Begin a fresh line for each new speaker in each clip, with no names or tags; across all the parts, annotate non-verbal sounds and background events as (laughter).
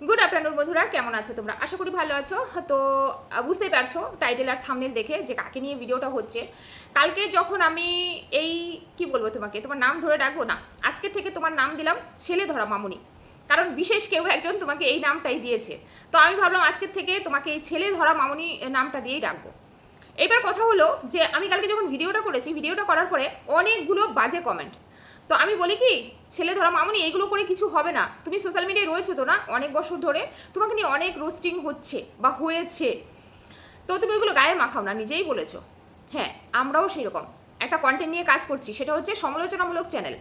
Good afternoon বন্ধুরা। কেমন আছো তোমরা? আশা করি ভালো আছো। তো, বুঝতেই পারছ টাইটেল আর থামনেল দেখে যে কাকে নিয়ে ভিডিওটা হচ্ছে। কালকে যখন আমি এই, কি বলব তোমাকে, তোমার নাম ধরে ডাকবো? না, আজকে থেকে তোমার নাম দিলাম ছেলে ধরা মামুনি। কারণ বিশেষ কেউ একজন তোমাকে এই নামটাই দিয়েছে। তো আমি ভাবলাম আজকের থেকে তোমাকে এই ছেলে ধরা মামুনি নামটা দিয়েই ডাকবো। এবার কথা হলো যে, আমি কালকে যখন ভিডিওটা করেছি ভিডিওটা করার পরে অনেকগুলো বাজে কমেন্ট তো আমি বলি কি, ছেলে ধরো মামুনি, এগুলো করে কিছু হবে না। তুমি সোশ্যাল মিডিয়ায় রয়েছো তো না, অনেক বছর ধরে, তোমাকে নিয়ে অনেক রোস্টিং হচ্ছে বা হয়েছে। তো তুমি এগুলো গায়ে মাখাও না, নিজেই বলেছ। হ্যাঁ আমরাও সেই রকম একটা কন্টেন্ট নিয়ে কাজ করছি, সেটা হচ্ছে সমালোচনামূলক চ্যানেল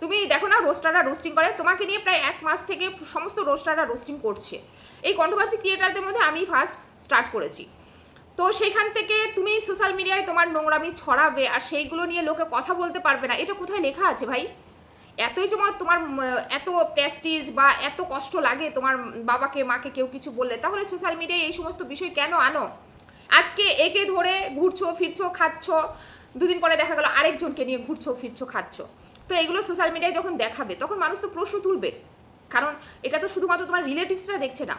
তুমি দেখো না রোস্টাররা রোস্টিং করে, তোমাকে নিয়ে প্রায় এক মাস থেকে সমস্ত রোস্টাররা রোস্টিং করছে। এই কন্ট্রোভার্সি ক্রিয়েটারদের মধ্যে আমি ফার্স্ট স্টার্ট করেছি। তো সেখান থেকে তুমি সোশ্যাল মিডিয়ায় তোমার নোংরামি ছড়াবে আর সেইগুলো নিয়ে লোকে কথা বলতে পারবে না। এটা কোথায় লেখা আছে ভাই? এতই তোমার তোমার, এত প্রেস্টিজ বা এত কষ্ট লাগে তোমার বাবাকে, মাকে কেউ কিছু বললে, তাহলে সোশ্যাল মিডিয়ায় এই সমস্ত বিষয় কেন আনো? আজকে একে ধরে ঘুরছো, ফিরছো, খাচ্ছ, দুদিন পরে দেখা গেল আরেকজনকে নিয়ে ঘুরছো, ফিরছো, খাচ্ছ। তো এগুলো সোশ্যাল মিডিয়ায় যখন দেখাবে, তখন মানুষ তো প্রশ্ন তুলবে। কারণ এটা তো শুধুমাত্র তোমার রিলেটিভসরা দেখছে না।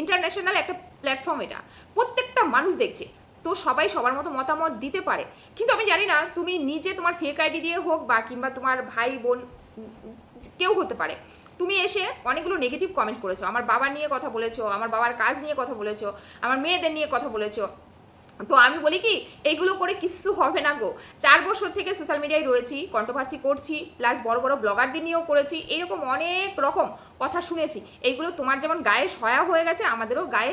ইন্টারন্যাশনাল একটা প্ল্যাটফর্ম এটা। প্রত্যেকটা মানুষ দেখছে। তো সবাই সবার মতো মতামত দিতে পারে। কিন্তু আমি জানি না, তুমি নিজে তোমার ফেক আইডি দিয়ে হোক বা কিংবা তোমার ভাই, বোন, কেউ হতে পারে। তুমি এসে অনেকগুলো নেগেটিভ কমেন্ট করেছ। আমার বাবা নিয়ে কথা বলেছ, আমার বাবার কাজ নিয়ে কথা বলেছ, আমার মেয়েদের নিয়ে কথা বলেছ। তো আমি বলি কি, এইগুলো করে কিচ্ছু হবে না গো। চার বছর থেকে সোশ্যাল মিডিয়ায় রয়েছি কন্ট্রোভার্সি করছি প্লাস বড় বড় ব্লগারদের নিয়েও করেছি, এরকম অনেক রকম কথা শুনেছি। এইগুলো তোমার যেমন গায়ে সয়া হয়ে গেছে, আমাদেরও গায়ে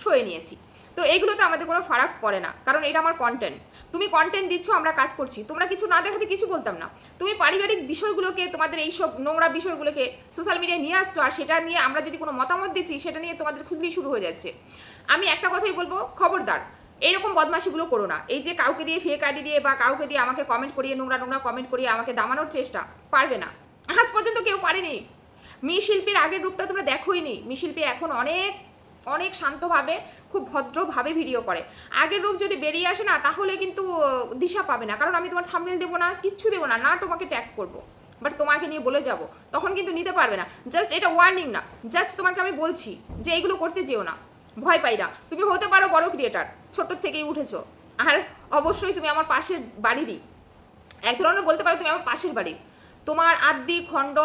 সয়ে নিয়েছি। তো এইগুলোতে আমাদের কোনো ফারাক পড়ে না, কারণ এটা আমার কন্টেন্ট তুমি কন্টেন্ট দিচ্ছ, আমরা কাজ করছি। তোমরা কিছু না দেখাতে কিছু বলতাম না। তুমি পারিবারিক বিষয়গুলোকে, তোমাদের এইসব নোংরা বিষয়গুলোকে সোশ্যাল মিডিয়ায় নিয়ে আসছো, আর সেটা নিয়ে আমরা যদি কোনো মতামত দিচ্ছি, সেটা নিয়ে তোমাদের খুঁজলি শুরু হয়ে যাচ্ছে। আমি একটা কথাই বলব, খবরদার। এইরকম বদমাশিগুলো করো না। এই যে কাউকে দিয়ে ফেক আইডি দিয়ে বা কাউকে দিয়ে আমাকে কমেন্ট করিয়ে, নোংরা নোংরা কমেন্ট করিয়ে আমাকে দামানোর চেষ্টা, পারবে না। আজ পর্যন্ত কেউ পারেনি। মি শিল্পীর আগের রূপটা তোমরা দেখোই নি। মি শিল্পী এখন অনেক অনেক শান্তভাবে, খুব ভদ্রভাবে ভিডিও করে। আগের রূপ যদি বেরিয়ে আসে না, তাহলে কিন্তু দিশা পাবে না। কারণ আমি তোমার থামনেল দেবো না, কিচ্ছু দেবো না না তোমাকে ট্যাগ করব। বাট তোমাকে নিয়ে বলে যাব। তখন কিন্তু নিতে পারবে না। জাস্ট এটা ওয়ার্নিং না। জাস্ট তোমাকে আমি বলছি যে, এইগুলো করতে যেও না। ভয় পাই না। তুমি হতে পারো বড় ক্রিয়েটার ছোটোর থেকেই উঠেছো। আর অবশ্যই তুমি আমার পাশের বাড়িরই। এক ধরনের বলতে পারো তুমি আমার পাশের বাড়ি তোমার আদি খণ্ড,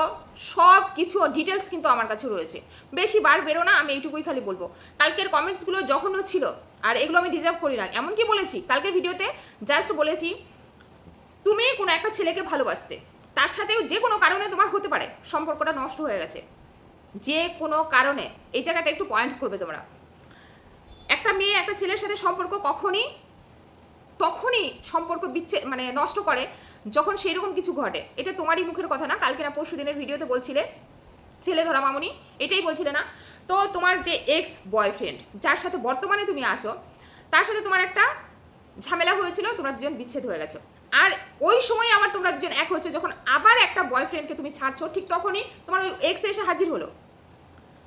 সব কিছু ডিটেলস কিন্তু আমার কাছে রয়েছে। বেশি বার বেরো না, আমি এইটুকুই খালি বলব। কালকের কমেন্টসগুলো যখনও ছিল, আর এগুলো আমি ডিজার্ভ করি না। এমনকি বলেছি, কালকের ভিডিওতে জাস্ট বলেছি, তুমি কোনো একটা ছেলেকে ভালোবাসতে, তার সাথেও যে কোনো কারণে তোমার হতে পারে, সম্পর্কটা নষ্ট হয়ে গেছে। যে কোনো কারণে। এই জায়গাটা একটু পয়েন্ট করবে তোমরা। একটা মেয়ে, একটা ছেলের সাথে সম্পর্ক কখনই, তখনই সম্পর্ক বিচ্ছে মানে নষ্ট করে যখন সেই রকম কিছু ঘটে, এটা তোমারই মুখের কথা না, কালকে না পরশু দিনের ভিডিওতে বলছিলে, ছেলে ধরা মামুনি, এটাই বলছিলে না? তো তোমার যে এক্স বয়ফ্রেন্ড যার সাথে বর্তমানে তুমি আছো, তার সাথে তোমার একটা ঝামেলা হয়েছিল, তোমরা দুজন বিচ্ছেদ হয়ে গেছো। আর ওই সময় আবার তোমরা দুজন এক হয়েছে, যখন আবার একটা বয়ফ্রেন্ডকে তুমি ছাড়ছো, ঠিক তখনই তোমার ওই এক্স এসে হাজির হলো।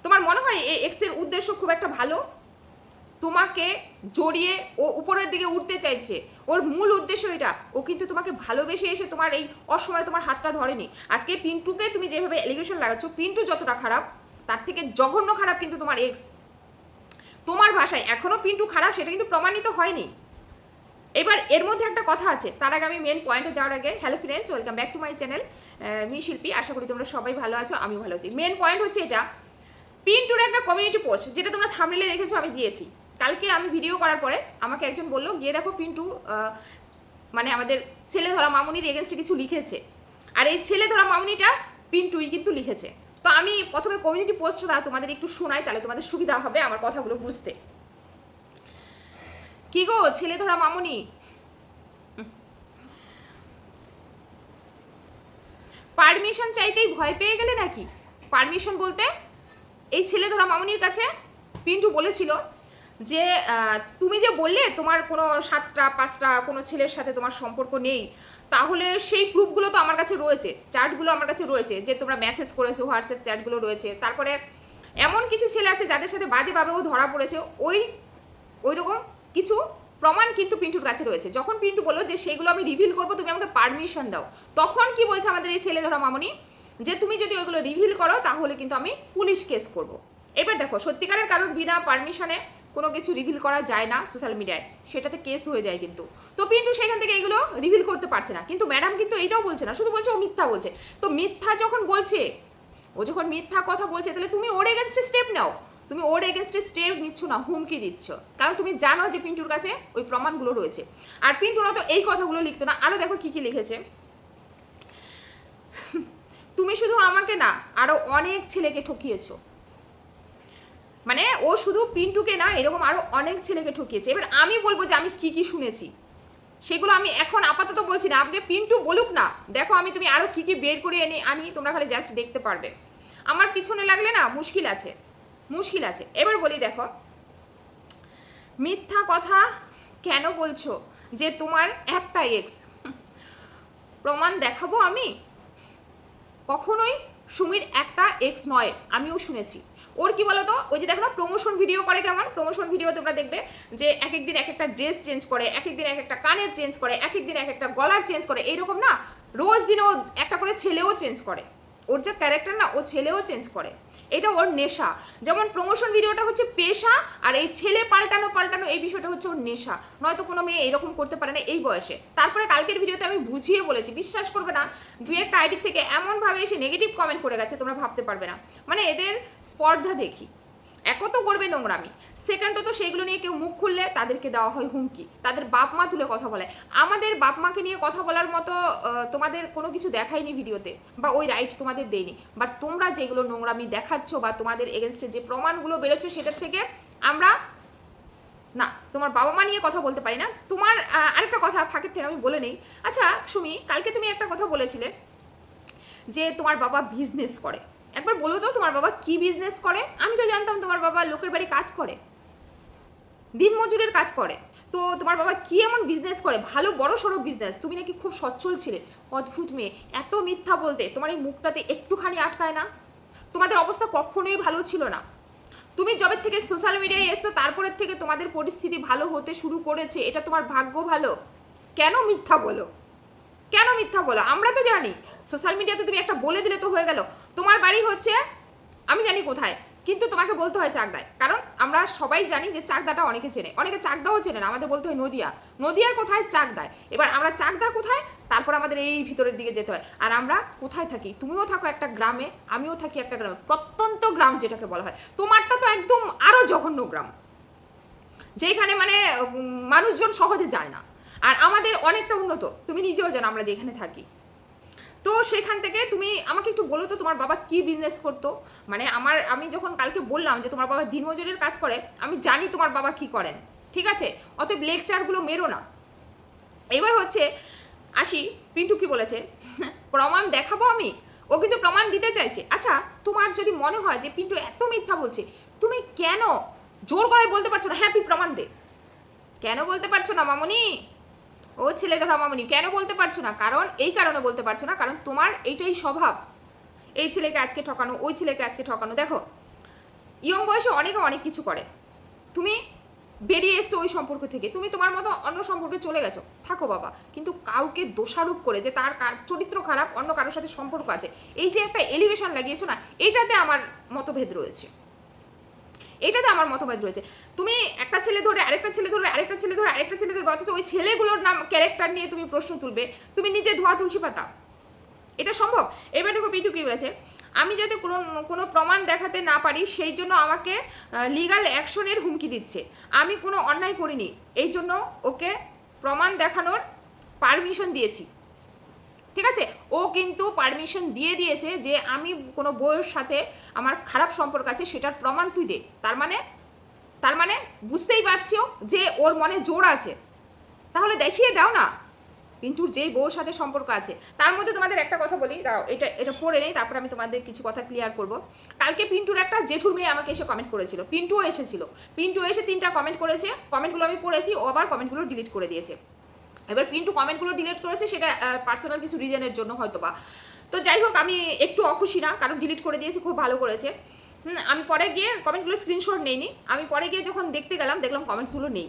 তোমার মনে হয় এই এক্সের উদ্দেশ্য খুব একটা ভালো? তোমাকে জড়িয়ে ও উপরের দিকে উঠতে চাইছে। ওর মূল উদ্দেশ্য এটা। ও কিন্তু তোমাকে ভালোবেসে এসে তোমার এই অসময়ে তোমার হাতটা ধরেনি। আজকে পিন্টুকে তুমি যেভাবে এলিগেশন লাগাচ্ছ, পিন্টু যতটা খারাপ, তার থেকে জঘন্য খারাপ কিন্তু তোমার এক্স তোমার ভাষায় এখনও পিন্টু খারাপ, সেটা কিন্তু প্রমাণিত হয়নি। এবার এর মধ্যে একটা কথা আছে। তার আগে আমি মেন পয়েন্টে যাওয়ার আগে hello friends welcome back to my channel me Shilpi. আশা করি তোমরা সবাই ভালো আছো আমি ভালো আছি। মেন পয়েন্ট হচ্ছে এটা। পিন্টুর একটা কমিউনিটি পোস্ট যেটা তোমরা থামলে দেখেছ, আমি দিয়েছি। কালকে আমি ভিডিও করার পরে আমাকে একজন বলল, গিয়ে দেখো পিন্টু মানে আমাদের ছেলে ধরা মামুনির এগেনস্টে কিছু লিখেছে। আর এই ছেলে ধরা মামুনিটা পিন্টুই কিন্তু লিখেছে। তো আমি প্রথমে কমিউনিটি পোস্টটা তোমাদের একটু শোনাই, তাহলে তোমাদের সুবিধা হবে আমার কথাগুলো বুঝতে। কি গো, ছেলে ধরা মামুনি? পারমিশন চাইতেই ভয় পেয়ে গেলে নাকি? পারমিশন বলতে এই ছেলে ধরা মামুনির কাছে পিন্টু বলেছিল যে তুমি যে বললে তোমার কোনো সাতটা, পাঁচটা কোনো ছেলের সাথে তোমার সম্পর্ক নেই, তাহলে সেই প্রুফগুলো তো আমার কাছে রয়েছে, চ্যাটগুলো আমার কাছে রয়েছে, যে তোমরা মেসেজ করেছ, হোয়াটসঅ্যাপ চ্যাটগুলো রয়েছে। তারপরে এমন কিছু ছেলে আছে যাদের সাথে বাজেভাবেও ধরা পড়েছে, ওই ওই রকম কিছু প্রমাণ কিন্তু পিন্টুর কাছে রয়েছে। যখন পিন্টু বলল যে সেগুলো আমি রিভিল করব, তুমি আমাকে পারমিশন দাও, তখন কি বলছে আমাদের এই ছেলে ধরা মামনি? যে তুমি যদি ওইগুলো রিভিল করো, তাহলে কিন্তু আমি পুলিশ কেস করব। এবার দেখো, সত্যিকারের কারোর বিনা পারমিশনে কোনো কিছু রিভিল করা যায় না সোশ্যাল মিডিয়ায় সেটাতে কেস হয়ে যায় কিন্তু। তো পিন্টু সেখান থেকে এগুলো রিভিল করতে পারছে না। কিন্তু ম্যাডাম কিন্তু এটাও বলছে না, শুধু বলছে ও মিথ্যা বলছে। তো মিথ্যা যখন বলছে, ও যখন মিথ্যা কথা বলছে, তাহলে তুমি ওর এগেনস্টে স্টেপ নাও। তুমি ওর এগেনস্টে স্টেপ নিচ্ছ না, হুমকি দিচ্ছ। কারণ তুমি জানো যে পিন্টুর কাছে ওই প্রমাণগুলো রয়েছে। আর পিন্টু তো এই কথাগুলো লিখতো না। আরও দেখো কি কি লিখেছে। তুমি শুধু আমাকে না আরও অনেক ছেলেকে ঠকিয়েছো। মানে ও শুধু পিন্টুকে না, এরকম আরও অনেক ছেলেকে ঠকিয়েছে। এবার আমি বলব যে আমি কি কি শুনেছি। সেগুলো আমি এখন আপাতত বলছি না আপনি পিন্টু বলুক না। দেখো আমি তুমি আরও কি কি বের করে এনে আনি, তোমরা খালি জাস্ট দেখতে পারবে। আমার পিছনে লাগলে না মুশকিল আছে মুশকিল আছে। এবার বলি দেখো, মিথ্যা কথা কেন বলছো যে তোমার একটা এক্স প্রমাণ দেখাবো আমি? কখনোই সুমির একটা এক্স নয়, আমিও শুনেছি। ওর কি বলতো? ওই যে দেখো না প্রমোশন ভিডিও করে কেমন? প্রমোশন ভিডিও তোমরা দেখবে যে এক একদিন এক একটা ড্রেস চেঞ্জ করে এক একদিন এক একটা কানের চেঞ্জ করে এক একদিন এক একটা গলার চেঞ্জ করে, এইরকম না, রোজ দিনও একটা করে ছেলেও চেঞ্জ করে। ওর যে ক্যারেক্টার না, ও ছেলেও চেঞ্জ করে। এটা ওর নেশা। যেমন প্রমোশন ভিডিওটা হচ্ছে পেশা, আর এই ছেলে পাল্টানো পাল্টানো এই বিষয়টা হচ্ছে ওর নেশা। নয়তো কোনো মেয়ে এরকম করতে পারে না এই বয়সে। তারপরে কালকের ভিডিওতে আমি বুঝিয়ে বলেছি, বিশ্বাস করবে না দু একটা আইডি থেকে এমনভাবে এসে নেগেটিভ কমেন্ট করে গেছে, তোমরা ভাবতে পারবে না। মানে এদের স্পর্ধা দেখি। একও তো করবে নোংরামি। সেকেন্ডও তো সেইগুলো নিয়ে কেউ মুখ খুললে তাদেরকে দেওয়া হয় হুমকি। তাদের বাপ মা তুলে কথা বলে। আমাদের বাপ মাকে নিয়ে কথা বলার মতো তোমাদের কোনো কিছু দেখায়নি ভিডিওতে বা ওই রাইট তোমাদের দেয়নি। বাট তোমরা যেগুলো নোংরামি দেখাচ্ছ বা তোমাদের এগেনস্টে যে প্রমাণগুলো বেরোচ্ছে সেটার থেকে আমরা, না, তোমার বাবা মা নিয়ে কথা বলতে পারি না। তোমার আরেকটা কথা ফাঁকের থেকে আমি বলে নেই। আচ্ছা সুমি, কালকে তুমি একটা কথা বলেছিলে যে তোমার বাবা বিজনেস করে। একবার বলো তো, তোমার বাবা কি বিজনেস করে? আমি তো জানতাম তোমার বাবা লোকের বাড়ি কাজ করে। দিনমজুরের কাজ করে। তো তোমার বাবা কি এমন বিজনেস করে? ভালো, বড়, সড়ো বিজনেস তুমি নাকি খুব সচ্ছল ছিলে। অদ্ভুত মেয়ে। এত মিথ্যা বলতে তোমার এই মুখটাতে একটুখানি আটকায় না? তোমাদের অবস্থা কখনোই ভালো ছিল না। তুমি জবের থেকে সোশ্যাল মিডিয়ায় এসছো তারপরের থেকে তোমাদের পরিস্থিতি ভালো হতে শুরু করেছে। এটা তোমার ভাগ্য ভালো? কেন মিথ্যা বলো? কেন মিথ্যা বলো? আমরা তো জানি। সোশ্যাল মিডিয়াতে তুমি একটা বলে দিলে তো হয়ে গেল। তোমার বাড়ি হচ্ছে, আমি জানি কোথায়, কিন্তু তোমাকে বলতে হয় চাকদায়। কারণ আমরা সবাই জানি যে চাকদাটা অনেকে চেনে। অনেকে চাকদাও চেনে না, আমাদের বলতে হয় নদিয়া। নদিয়ার কোথায় চাকদায়? এবার আমরা চাকদা কোথায়? তারপর আমাদের এই ভিতরের দিকে যেতে হয়। আর আমরা কোথায় থাকি? তুমিও থাকো একটা গ্রামে, আমিও থাকি একটা গ্রামে। প্রত্যন্ত গ্রাম যেটাকে বলা হয়। তোমারটা তো একদম আরও জঘন্য গ্রাম। যেখানে মানে মানুষজন সহজে যায় না। আর আমাদের অনেকটা উন্নত। তুমি নিজেও জানো আমরা যেখানে থাকি। তো সেখান থেকে তুমি আমাকে একটু বলো তো, তোমার বাবা কি বিজনেস করতো? মানে আমার, আমি যখন কালকে বললাম যে তোমার বাবা দিনমজুরের কাজ করে, আমি জানি তোমার বাবা কি করেন, ঠিক আছে? অতএব লেকচারগুলো মেরো না। এবার হচ্ছে, আসি, পিন্টু কি বলেছে? (laughs) প্রমাণ দেখাবো আমি? ও কিন্তু প্রমাণ দিতে চাইছে। আচ্ছা তোমার যদি মনে হয় যে পিন্টু এত মিথ্যা বলছে, তুমি কেন জোর করে বলতে পারছ না? হ্যাঁ তুই প্রমাণ দে। কেন বলতে পারছ না, মামনি? ও ছেলে ধরা মামনি কেন বলতে পারছ না? কারণ, এই কারণে বলতে পারছ না, কারণ তোমার এইটাই স্বভাব। এই ছেলেকে আজকে ঠকানো, ওই ছেলেকে আজকে ঠকানো। দেখো, ইয়ং বয়সে অনেকে অনেক কিছু করে। তুমি বেরিয়ে এসছো ওই সম্পর্ক থেকে। তুমি তোমার মতো অন্য সম্পর্কে চলে গেছো। থাকো বাবা। কিন্তু কাউকে দোষারোপ করে যে তার চরিত্র খারাপ, অন্য কারোর সাথে সম্পর্ক আছে। এই যে একটা এলিগেশন লাগিয়েছো না, এইটাতে আমার মতভেদ রয়েছে। এটাতে আমার মতভেদ রয়েছে। তুমি একটা ছেলে ধরে আরেকটা ছেলে ধরে, আরেকটা ছেলে ধরে, আরেকটা ছেলে ধরে, অথচ ওই ছেলেগুলোর নাম ক্যারেক্টার নিয়ে তুমি প্রশ্ন তুলবে। তুমি নিজে ধোয়া তুলসী পাতা। এটা সম্ভব? এবার দেখো পিটু কি বলেছে, আমি যাতে কোনো কোনো প্রমাণ দেখাতে না পারি, সেই জন্য আমাকে লিগাল অ্যাকশনের হুমকি দিচ্ছে। আমি কোনো অন্যায় করিনি। এই জন্য ওকে প্রমাণ দেখানোর পারমিশন দিয়েছি। ঠিক আছে? ও কিন্তু পারমিশন দিয়ে দিয়েছে যে আমি কোনো বউয়ের সাথে আমার খারাপ সম্পর্ক আছে, সেটার প্রমাণ তুই দে। তার মানে তার মানে বুঝতেই পারছ যে ওর মনে জোর আছে। তাহলে দেখিয়ে দাও না, পিন্টুর যেই বউর সাথে সম্পর্ক আছে। তার মধ্যে তোমাদের একটা কথা বলি, দাও, এটা এটা পড়ে নেই, তারপর আমি তোমাদের কিছু কথা ক্লিয়ার করব। কালকে পিন্টুর একটা জেঠুর মেয়ে আমাকে এসে কমেন্ট করেছিল, পিন্টুও এসেছিল। পিন্টু এসে তিনটা কমেন্ট করেছে কমেন্টগুলো আমি পড়েছি, ও আবার কমেন্টগুলো ডিলিট করে দিয়েছে। এবার পিন্টু কমেন্টগুলো ডিলিট করেছে, সেটা পার্সোনাল কিছু রিজনের জন্য হয়তো বা তো যাই হোক আমি একটু অখুশি না, কারণ ডিলিট করে দিয়েছে, খুব ভালো করেছে। আমি পরে গিয়ে কমেন্টগুলো স্ক্রিনশট নেইনি আমি পরে গিয়ে যখন দেখতে গেলাম, দেখলাম কমেন্টসগুলো নেই।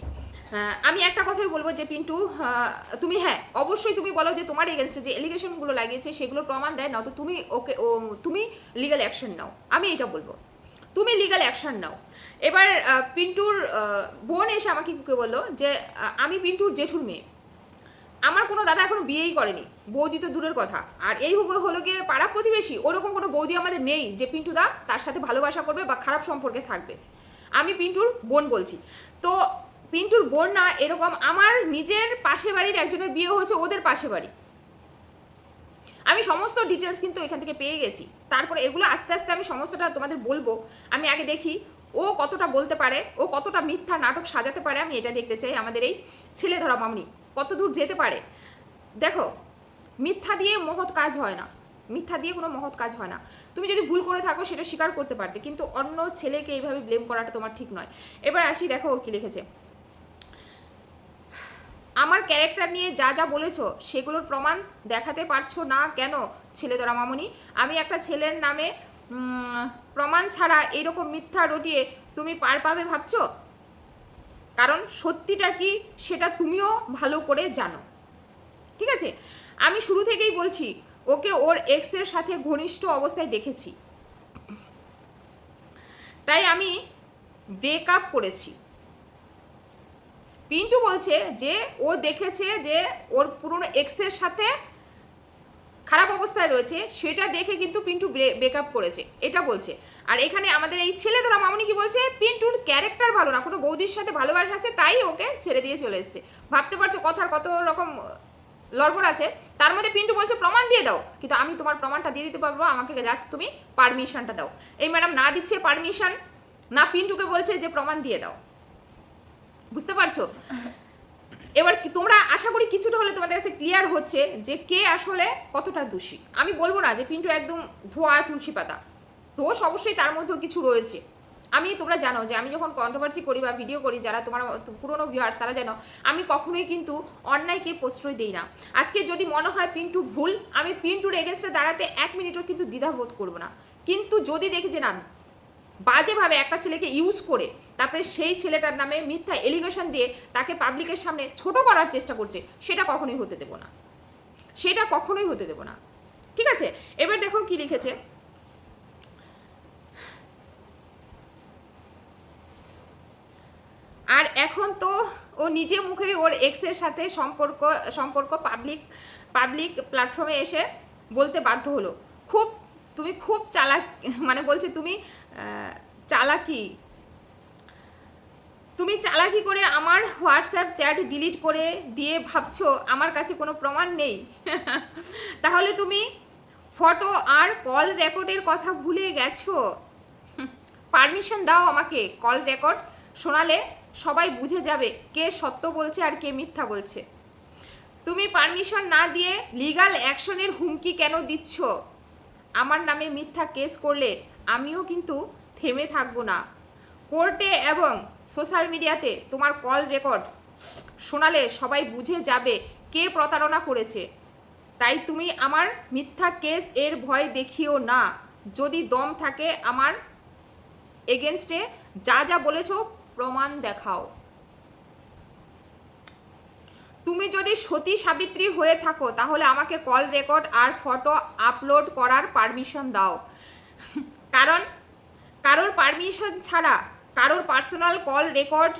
আমি একটা কথাই বলব যে পিন্টু তুমি হ্যাঁ অবশ্যই তুমি বলো যে তোমার এগেনস্টে যে এলিগেশনগুলো লাগিয়েছে, সেগুলো প্রমাণ দেয় না তো তুমি ওকে, ও, তুমি লিগাল অ্যাকশন নাও। আমি এটা বলব। তুমি লিগাল অ্যাকশন নাও। এবার পিন্টুর বোন এসে আমাকে বলল যে আমি পিন্টুর জেঠুর মেয়ে। আমার কোনো দাদা এখনও বিয়েই করেনি, বৌদি তো দূরের কথা। আর এই হলো গিয়ে পাড়া প্রতিবেশী, ওরকম কোনো বৌদি আমাদের নেই যে পিন্টু দা তার সাথে ভালোবাসা করবে বা খারাপ সম্পর্কে থাকবে। আমি পিন্টুর বোন বলছি। তো পিন্টুর বোন না এরকম আমার নিজের পাশে বাড়ির একজনের বিয়ে হয়েছে, ওদের পাশে বাড়ি। আমি সমস্ত ডিটেলস কিন্তু এখান থেকে পেয়ে গেছি। তারপরে এগুলো আস্তে আস্তে আমি সমস্তটা তোমাদের বলব। আমি আগে দেখি, ও কতটা বলতে পারে, ও কতটা মিথ্যা নাটক সাজাতে পারে, আমি এটা দেখতে চাই আমাদের এই ছেলে ধরা মামনি। কত দূর যেতে পারে? দেখো, মিথ্যা দিয়ে মহৎ কাজ হয় না। মিথ্যা দিয়ে কোনো মহৎ কাজ হয় না। তুমি যদি ভুল করে থাকো, সেটা স্বীকার করতে পারতে, কিন্তু অন্য ছেলেকে এইভাবে ব্লেম করাটা তোমার ঠিক নয়। এবার আসি, দেখো ও কি লিখেছে। আমার ক্যারেক্টার নিয়ে যা যা বলেছ, সেগুলোর প্রমাণ দেখাতে পারছ না কেন, ছেলে ধরা মামনি? আমি একটা ছেলের নামে প্রমাণ ছাড়া এরকম মিথ্যা রটিয়ে তুমি পার পাবে ভাবছ? কারণ সত্যিটা কি সেটা তুমিও ভালো করে জানো। ঠিক আছে? আমি শুরু থেকেই বলছি, ওকে ওর এক্সের সাথে ঘনিষ্ঠ অবস্থায় দেখেছি। তাই আমি ব্রেকআপ করেছি। পিন্টু বলছে যে, ও দেখেছে যে ওর পুরনো এক্সের সাথে খারাপ অবস্থায় রয়েছে, সেটা দেখে কিন্তু পিন্টু ব্রেকআপ করেছে, এটা বলছে। আর এখানে আমাদের এই ছেলে ধরা মামনি কি বলছে? পিন্টুর ক্যারেক্টার ভালো না, কোনো বৌদির সাথে ভালোবাসা আছে, তাই ওকে ছেড়ে দিয়ে চলে এসেছে। ভাবতে পারছ কথার কত রকম লড়বড় আছে? তার মধ্যে পিন্টু বলছে, প্রমাণ দিয়ে দাও। কিন্তু আমি তোমার প্রমাণটা দিয়ে দিতে পারব, আমাকে জাস্ট তুমি পারমিশনটা দাও। এই ম্যাডাম না দিচ্ছে পারমিশন না পিন্টুকে বলছে যে প্রমাণ দিয়ে দাও। বুঝতে পারছ? এবার তোমরা আশা করি কিছুটা হলে তোমাদের কাছে ক্লিয়ার হচ্ছে যে কে আসলে কতটা দোষী। আমি বলব না যে পিন্টু একদম ধোয়া তুলসী পাতা। দোষ অবশ্যই তার মধ্যেও কিছু রয়েছে। আমি, তোমরা জানো যে আমি যখন কন্ট্রোভার্সি করি বা ভিডিও করি, যারা তোমার পুরনো ভিউয়ার্স তারা জানো আমি কখনোই কিন্তু অন্যায়কে প্রশ্রয় দিই না। আজকে যদি মনে হয় পিন্টু ভুল, আমি পিন্টুর এগেনস্টে দাঁড়াতে এক মিনিটও কিন্তু দ্বিধাবোধ করব না। কিন্তু যদি দেখি যে না বাজেভাবে একটা ছেলেকে ইউজ করে তারপরে সেই ছেলেটার নামে মিথ্যা এলিগেশন দিয়ে তাকে পাবলিকের সামনে ছোট করার চেষ্টা করছে, সেটা কখনোই হতে দেবো না। সেটা কখনোই হতে দেবো না। ঠিক আছে? এবার দেখো কি লিখেছে। আর এখন তো ও নিজে মুখে ওর এক্সের সাথে সম্পর্ক সম্পর্ক পাবলিক পাবলিক প্ল্যাটফর্মে এসে বলতে বাধ্য হলো। খুব, তুমি খুব চালাক মানে বলছে তুমি চালাকি। তুমি চালাকি করে আমার হোয়াটসঅ্যাপ চ্যাট ডিলিট করে দিয়ে ভাবছ আমার কাছে কোনো প্রমাণ নেই। (laughs) তাহলে তুমি ফটো আর কল রেকর্ডের কথা ভুলে গেছো? (laughs) পারমিশন দাও আমাকে, কল রেকর্ড শোনালে সবাই বুঝে যাবে কে সত্য বলছে আর কে মিথ্যা বলছে। তুমি পারমিশন না দিয়ে লিগ্যাল অ্যাকশনের হুমকি কেন দিচ্ছ? আমার নামে মিথ্যা কেস করলে আমিও কিন্তু থেমে থাকব না। কোর্টে এবং সোশ্যাল মিডিয়াতে তোমার কল রেকর্ড। শোনালে সবাই বুঝে যাবে কে প্রতারণা করেছে। তাই তুমি আমার মিথ্যা কেস এর ভয় দেখিও না। যদি দম থাকে আমার এগেনস্টে যা যা বলেছ প্রমাণ দেখাও। তুমি যদি সতী সাবিত্রী হয়ে থাকো, তাহলে আমাকে কল রেকর্ড আর ফটো আপলোড করার পারমিশন দাও। কারণ কারোর পারমিশন ছাড়া কারোর পার্সোনাল কল রেকর্ড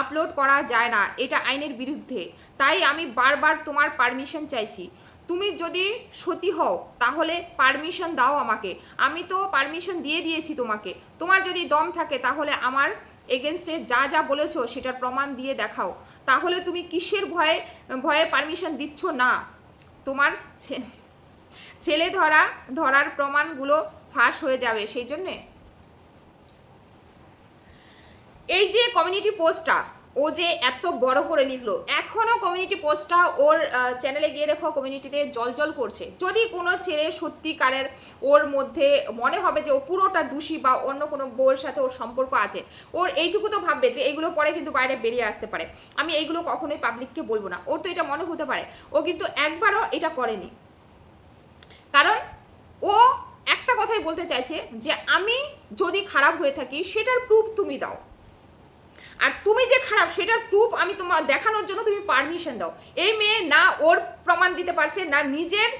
আপলোড করা যায় না, এটা আইনের বিরুদ্ধে। তাই আমি বারবার তোমার পারমিশন চাইছি। তুমি যদি সতী হও, তাহলে পারমিশন দাও আমাকে। আমি তো পারমিশন দিয়ে দিয়েছি তোমাকে। তোমার যদি দম থাকে, তাহলে আমার এগেনস্টে যা যা বলেছ, সেটার প্রমাণ দিয়ে দেখাও। তাহলে তুমি কিসের ভয়ে ভয়ে পারমিশন দিচ্ছ না? তোমার ছেলে ধরা, ধরার প্রমাণগুলো ফাঁস হয়ে যাবে সেই জন্যে? এই যে কমিউনিটি পোস্টটা ও যে এত বড় করে লিখলো এখনও কমিউনিটি পোস্টটা ওর চ্যানেলে গিয়ে দেখো কমিউনিটিতে জল জল করছে। যদি কোনো ছেলে সত্যিকারের ওর মধ্যে মনে হবে যে ও পুরোটা দোষী বা অন্য কোনো বউয়ের সাথে ওর সম্পর্ক আছে, ওর এইটুকু তো ভাববে যে এইগুলো পরে কিন্তু বাইরে বেরিয়ে আসতে পারে। আমি এইগুলো কখনোই পাবলিককে বলব না। ওর তো এটা মনে হতে পারে। ও কিন্তু একবারও এটা করেনি। কারণ ও একটা কথাই বলতে চাইছে যে আমি যদি খারাপ হয়ে থাকি, সেটার প্রুফ তুমি দাও। আর তুমি যে খারাপ, সেটার প্রুফ আমি তোমার দেখানোর জন্য তুমি পারমিশন দাও। এই মেয়ে না ওর প্রমাণ দিতে পারছে, না নিজের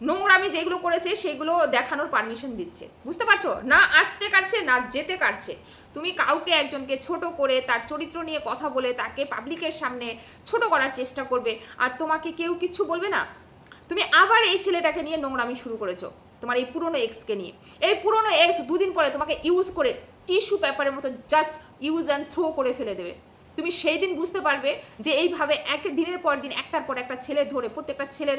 নোংরামি যেগুলো করেছে, সেগুলো দেখানোর পারমিশন দিচ্ছে। বুঝতে পারছ? না আসতে কাটছে, না যেতে কাটছে। তুমি কাউকে একজনকে ছোট করে তার চরিত্র নিয়ে কথা বলে তাকে পাবলিকের সামনে ছোট করার চেষ্টা করবে, আর তোমাকে কেউ কিচ্ছু বলবে না? তুমি আবার এই ছেলেটাকে নিয়ে নোংরামি শুরু করেছ। তোমার এই পুরনো এক্সকে নিয়ে। এই পুরনো এক্স দুদিন পরে তোমাকে ইউজ করে টিস্যু পেপারের মতো জাস্ট ইউজ অ্যান্ড থ্রো করে ফেলে দেবে। তুমি সেই দিন বুঝতে পারবে যে এইভাবে এক দিনের পর দিন, একটার পর একটা ছেলে ধরে, প্রত্যেকটা ছেলের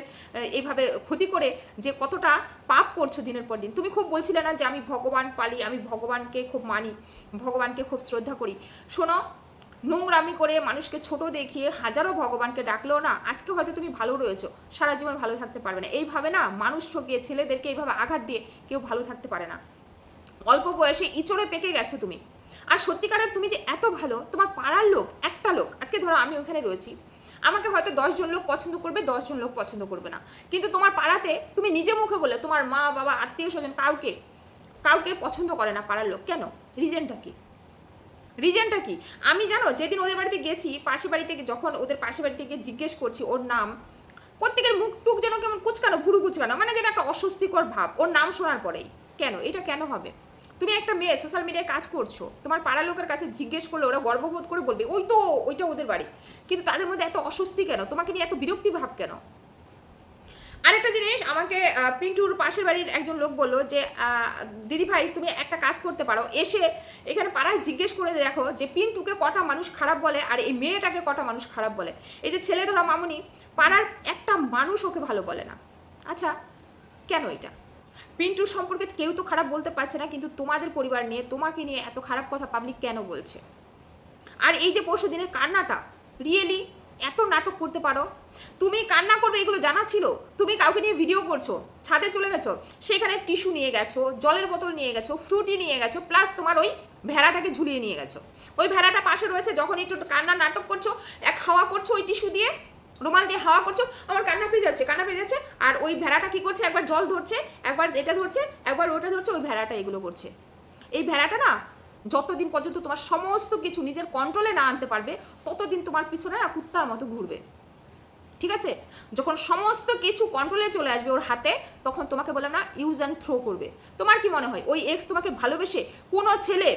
এইভাবে ক্ষতি করে যে কতটা পাপ করছ দিনের পর দিন। তুমি খুব বলছিলে না যে আমি ভগবান পালি, আমি ভগবানকে খুব মানি, ভগবানকে খুব শ্রদ্ধা করি। শোনো নোংরামি করে মানুষকে ছোট দেখিয়ে হাজারো ভগবানকে ডাকলেও না, আজকে হয়তো তুমি ভালো রয়েছো, সারা জীবন ভালো থাকতে পারবে না। এইভাবে না মানুষ ঠকিয়ে ছেলেদেরকে এইভাবে আঘাত দিয়ে কেউ ভালো থাকতে পারে না। অল্প বয়সে ইচড়ে পেকে গেছো তুমি। আর সত্যিকারের তুমি যে এত ভালো, তোমার পাড়ার লোক, একটা লোক, আজকে ধরো আমি ওখানে রয়েছি, আমাকে হয়তো দশজন লোক পছন্দ করবে দশজন লোক পছন্দ করবে না। কিন্তু তোমার পাড়াতে তুমি নিজে মুখে বলে তোমার মা, বাবা, আত্মীয় স্বজন কাউকে কাউকে পছন্দ করে না পাড়ার লোক। কেন? রিজনটা কি? রিজনটা কি? আমি জানো, যেদিন ওদের বাড়িতে গেছি পাশে বাড়ি থেকে যখন ওদের পাশে বাড়ি থেকে জিজ্ঞেস করছি ওর নাম, প্রত্যেকের মুখ টুক যেন কেমন কুচকানো, ভুরু কুচকানো মানে যেন একটা অস্বস্তিকর ভাব, ওর নাম শোনার পরেই। কেন? এটা কেন হবে? তুমি একটা মেয়ে সোশ্যাল মিডিয়ায় কাজ করছ, তোমার পাড়ার লোকের কাছে জিজ্ঞেস করলে ওরা গর্ববোধ করে বলবে, ওই তো, ওইটা ওদের বাড়ি। কিন্তু তাদের মধ্যে এত অস্বস্তি কেন? তোমাকে নিয়ে এত বিরক্তি ভাব কেন? আরেকটা জিনিস, আমাকে পিন্টুর পাশের বাড়ির একজন লোক বলল যে দিদি ভাই, তুমি একটা কাজ করতে পারো। এসে এখানে পাড়ায় জিজ্ঞেস করে দেখো যে, পিন্টুকে কটা মানুষ খারাপ বলে আর এই মেয়েটাকে কটা মানুষ খারাপ বলে। এই যে ছেলে ধরা মামুনি, পাড়ার একটা মানুষ ওকে ভালো বলে না। আচ্ছা কেন এটা? পিন্টুর সম্পর্কে কেউ তো খারাপ বলতে পারছে না, কিন্তু তোমাদের পরিবার নিয়ে, তোমাকে নিয়ে এত খারাপ কথা পাবলিক কেন বলছে? আর এই যে পরশু দিনের কান্নাটা রিয়েলি এত নাটক করতে পারো? তুমি কান্না করবে, এগুলো জানা ছিল? তুমি কাউকে নিয়ে ভিডিও করছ, ছাদে চলে গেছো, সেখানে টিস্যু নিয়ে গেছো, জলের বোতল নিয়ে গেছো ফ্রুটি নিয়ে গেছো প্লাস তোমার ওই ভেড়াটাকে ঝুলিয়ে নিয়ে গেছো। ওই ভেড়াটা পাশে রয়েছে, যখন একটু কান্না নাটক করছ, এক হাওয়া করছ ওই টিস্যু দিয়ে, রুমাল দিয়ে হাওয়া করছ, আমার কান্না পেয়ে যাচ্ছে, কান্না পেয়ে যাচ্ছে, আর ওই ভেড়াটা কি করছে? একবার জল ধরছে, একবার এটা ধরছে, একবার ওটা ধরছে, ওই ভেড়াটা এগুলো করছে। এই ভেড়াটা না যতদিন পর্যন্ত তোমার সমস্ত কিছু নিজের কন্ট্রোলে না আনতে পারবে, ততদিন তোমার পিছনে না কুত্তার মতো ঘুরবে। ঠিক আছে? যখন সমস্ত কিছু কন্ট্রোলে চলে আসবে ওর হাতে, তখন তোমাকে বললাম না ইউজ অ্যান্ড থ্রো করবে। তোমার কি মনে হয়? ওই এক্স তোমাকে ভালোবেসে কোনো ছেলে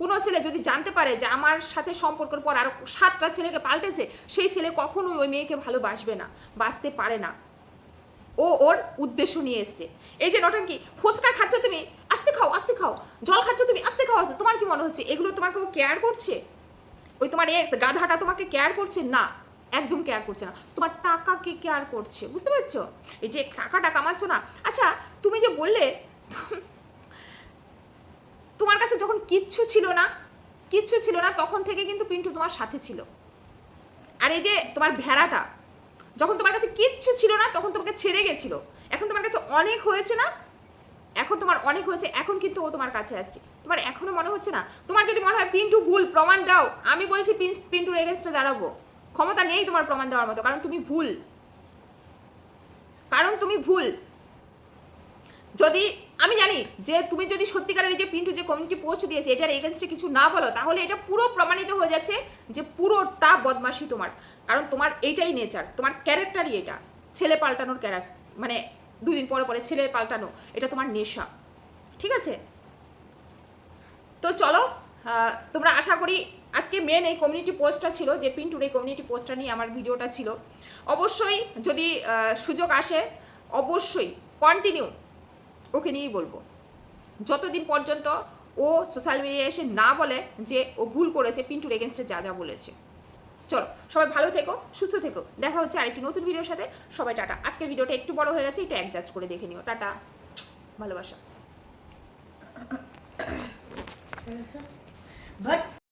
কোনো ছেলে যদি জানতে পারে যে আমার সাথে সম্পর্কের পর আরও সাতটা ছেলেকে পাল্টেছে, সেই ছেলে কখনোই ওই মেয়েকে ভালোবাসবে না, বাঁচতে পারে না। ও ওর উদ্দেশ্য নিয়ে এসছে। এই যে নটাঙ্কি ফুচকা খাচ্ছ তুমি? আস্তে খাও আস্তে খাও। জল খাচ্ছ তুমি? আস্তে খাও, আস্তে। তোমার কি মনে হচ্ছে? এগুলো তোমাকে ও কেয়ার করছে? ওই তোমার এক্স গাধাটা তোমাকে কেয়ার করছে? না, একদম কেয়ার করছে না। তোমার টাকাকে কেয়ার করছে, বুঝতে পারছ? এই যে টাকাটা কামাচ্ছ না। আচ্ছা তুমি যে বললে, তোমার কাছে যখন কিচ্ছু ছিল না, কিচ্ছু ছিল না, তখন থেকে কিন্তু পিন্টু তোমার সাথে ছিল। আর এই যে তোমার ভেড়াটা যখন তোমার কাছে কিচ্ছু ছিল না, তখন তোমাকে ছেড়ে গেছিল। এখন তোমার কাছে অনেক হয়েছে না? এখন তোমার অনেক হয়েছে, এখন কিন্তু ও তোমার কাছে আসছে। তোমার এখনও মনে হচ্ছে না? তোমার যদি মনে হয়, পিন্টু, ভুল, প্রমাণ দাও। আমি বলছি, পিন- পিন্টুর এগেনস্টে দাঁড়াবো। ক্ষমতা নেই তোমার প্রমাণ দেওয়ার মতো, কারণ তুমি ভুল। কারণ তুমি ভুল। যদি আমি জানি যে তুমি যদি সত্যিকারের যে পিন্টু যে কমিউনিটি পোস্ট দিয়েছে, এটার এগেনস্টে কিছু না বলো, তাহলে এটা পুরো প্রমাণিত হয়ে যাচ্ছে যে পুরোটা বদমাশি তোমার। কারণ তোমার এইটাই নেচার তোমার ক্যারেক্টারই এটা। ছেলে পাল্টানোর ক্যারেক্টার মানে দুদিন পরে পরে ছেলে পাল্টানো, এটা তোমার নেশা। ঠিক আছে? তো চলো তোমরা আশা করি আজকে মেন এই কমিউনিটি পোস্টটা ছিল, যে পিন্টুর এই কমিউনিটি পোস্টটা নিয়ে আমার ভিডিওটা ছিল। অবশ্যই যদি সুযোগ আসে, অবশ্যই কন্টিনিউ ওকে নিয়েই বলব। যতদিন পর্যন্ত ও সোশ্যাল মিডিয়ায় এসে না বলে যে ও ভুল করেছে পিন্টুর এগেনস্টে যা যা বলেছে। চলো, সবাই ভালো থেকো, সুস্থ থেকো। দেখা হচ্ছে আরেকটি নতুন ভিডিওর সাথে। সবাই টাটা। আজকের ভিডিওটা একটু বড় হয়ে গেছে একটু অ্যাডজাস্ট করে দেখে নিও। টাটা। ভালোবাসা। (coughs)
But